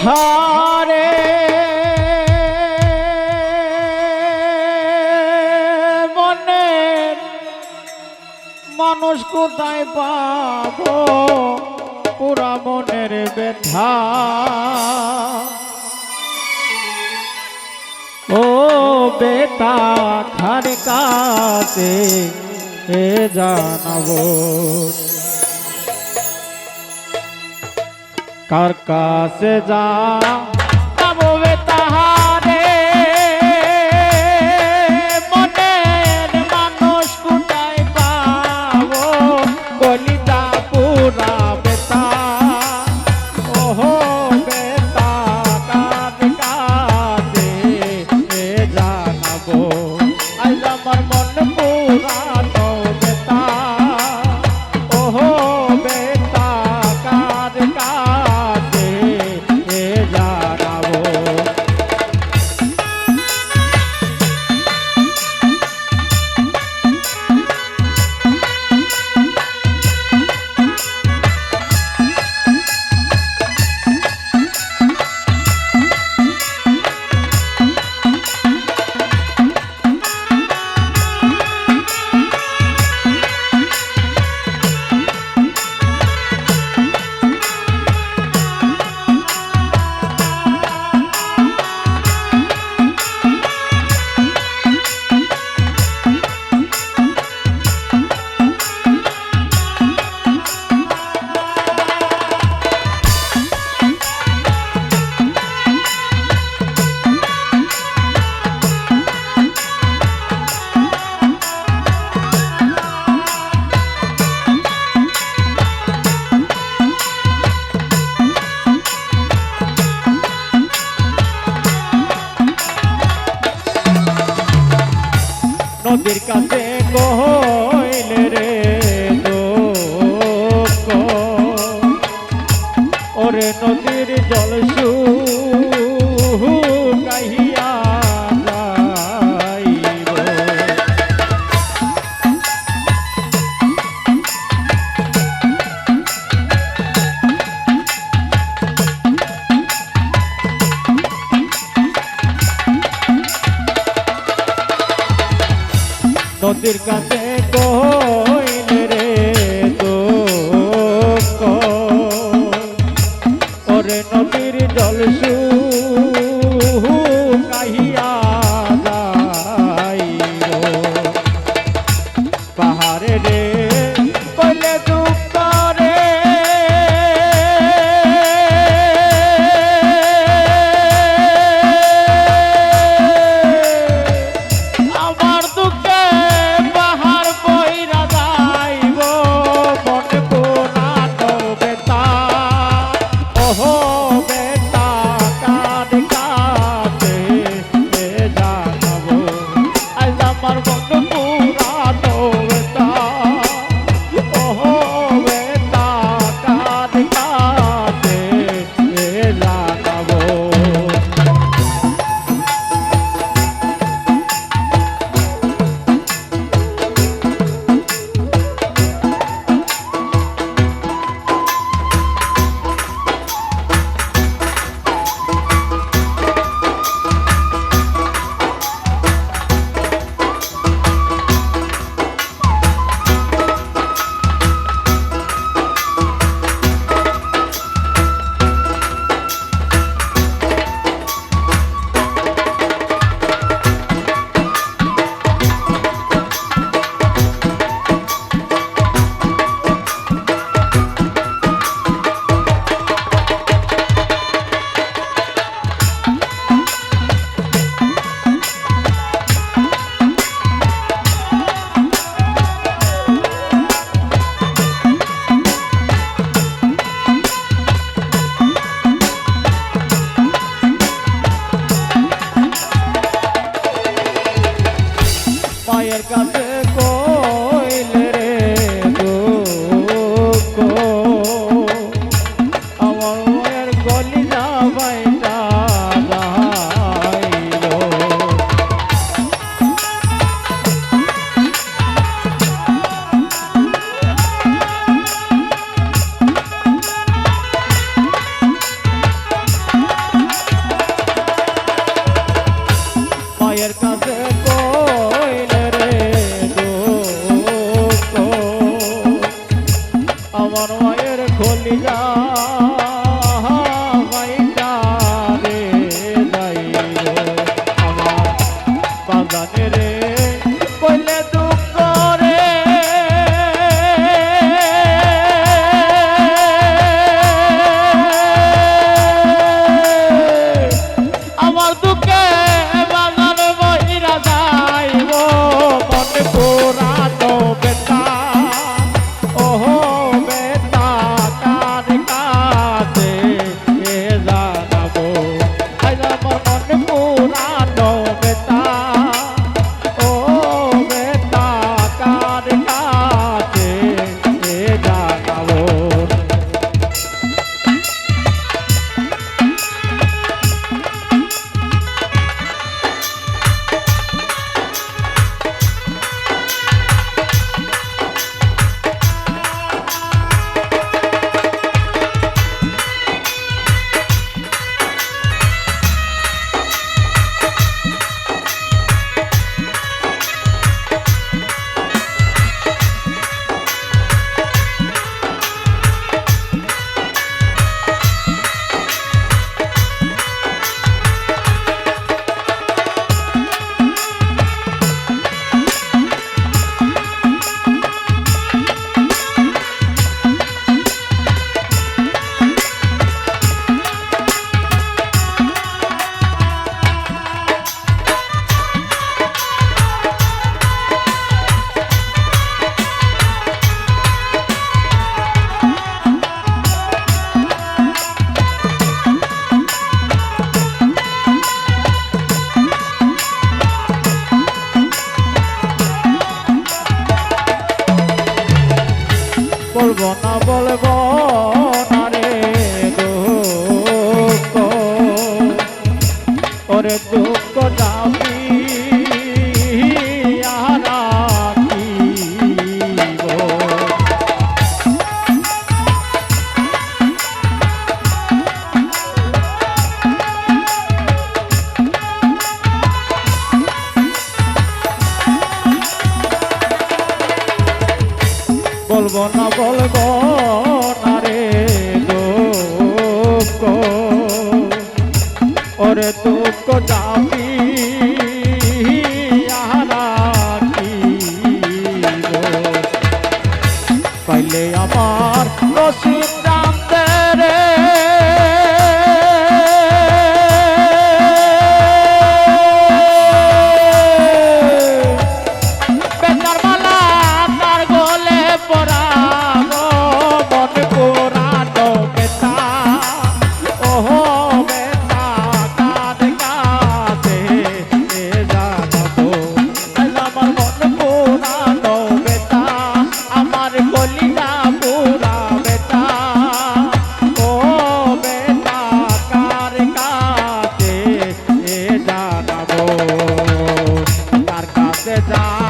ধরে। মনে মানুষ কোথায় পাব? পুরা মনের ব্যথা। ও বেতা খার কাছে এ জানাব। कार से जा कबीर कहते को con পাজানে রে কইলে বলব না বলব না রে দুঃখ। ওরে দুঃখ। ওরে দুঃখ কাছে